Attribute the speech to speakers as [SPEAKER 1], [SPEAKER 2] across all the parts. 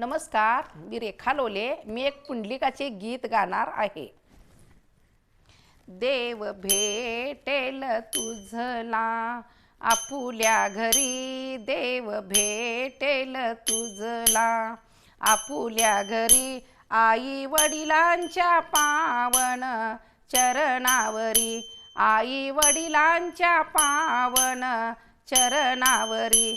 [SPEAKER 1] नमस्कार मी रेखा लोले. मी एक पुंडलिकाचे गीत गाणार आहे. देव भेटेल तुझला आपुल्या घरी देव भेटेल तुझला. आपुल्या घरी आई वडिलांच्या पावन चरणावरी आई वडिलांच्या पावन चरणावरी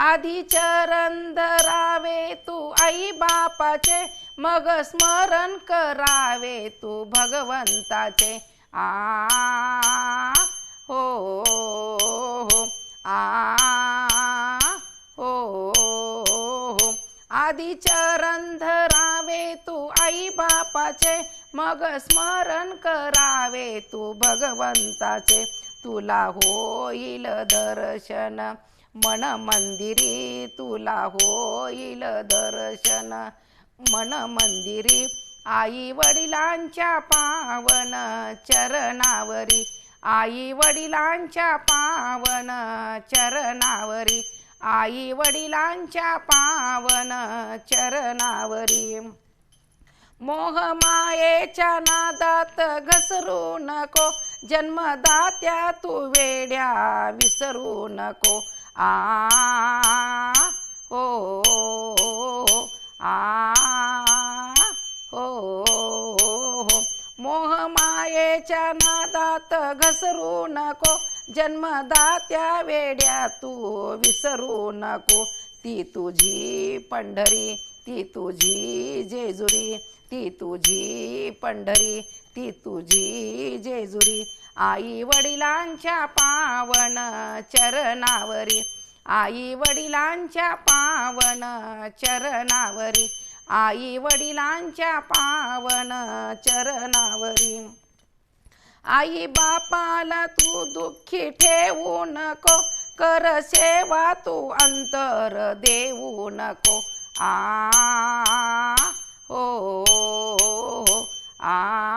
[SPEAKER 1] आधी चरंदरावे धरावे तू आई बापाचे मग स्मरण करावे तू भगवंताचे. आ हो हो आ हो हो आधी चरंधरावे तू आई बापाचे मग स्मरण करावे तू भगवंताचे. तुला होईल दर्शन. मन मंदिरी तुला होईल दर्शन. मन मंदिरी आई वडिलांच्या पावन चरणावरी. आई वडिलांच्या पावन चरणावरी. आई वडिलांच्या पावन चरणावरी. मोहमायेच्या नादात घसरू नको. जन्मदात्या तू वेड्या विसरू नको. आ हो आ हो मोहमायेच्या नादात घसरू नको जन्मदात्या वेड्या तू विसरू नको. ती तुझी पंढरी ती तुझी जेजुरी ती तुझी पंढरी ती तुझी जेजुरी. आई वडिलांच्या पावन चरणावरी. आई वडिलांच्या पावन चरणावरी. आई वडिलांच्या पावन चरणावरी. आई बापाला तू दुःखी ठेवू नको. कर सेवा तू अंतर देऊ नको. आ हो हो, हो आ.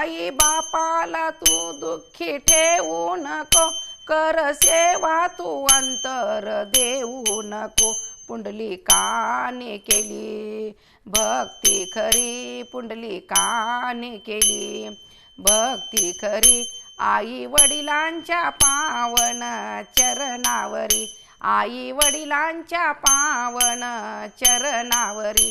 [SPEAKER 1] आई बापाला तू दुःखी ठेवू नको. कर सेवा तू अंतर देऊ नको. पुंडली काने केली भक्ती खरी पुंडली काने केली भक्ती खरी आई वडिलांच्या पावन चरणावरी आई वडिलांच्या पावन चरणावरी.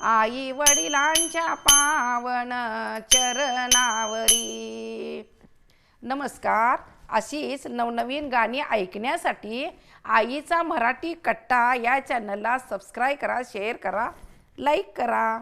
[SPEAKER 1] आई वडिलांच्या पावन चरणावरी. नमस्कार. अशीच नवनवीन गाणी ऐकण्यासाठी आईचा मराठी कट्टा या चॅनलला सबस्क्राईब करा शेअर करा लाईक करा.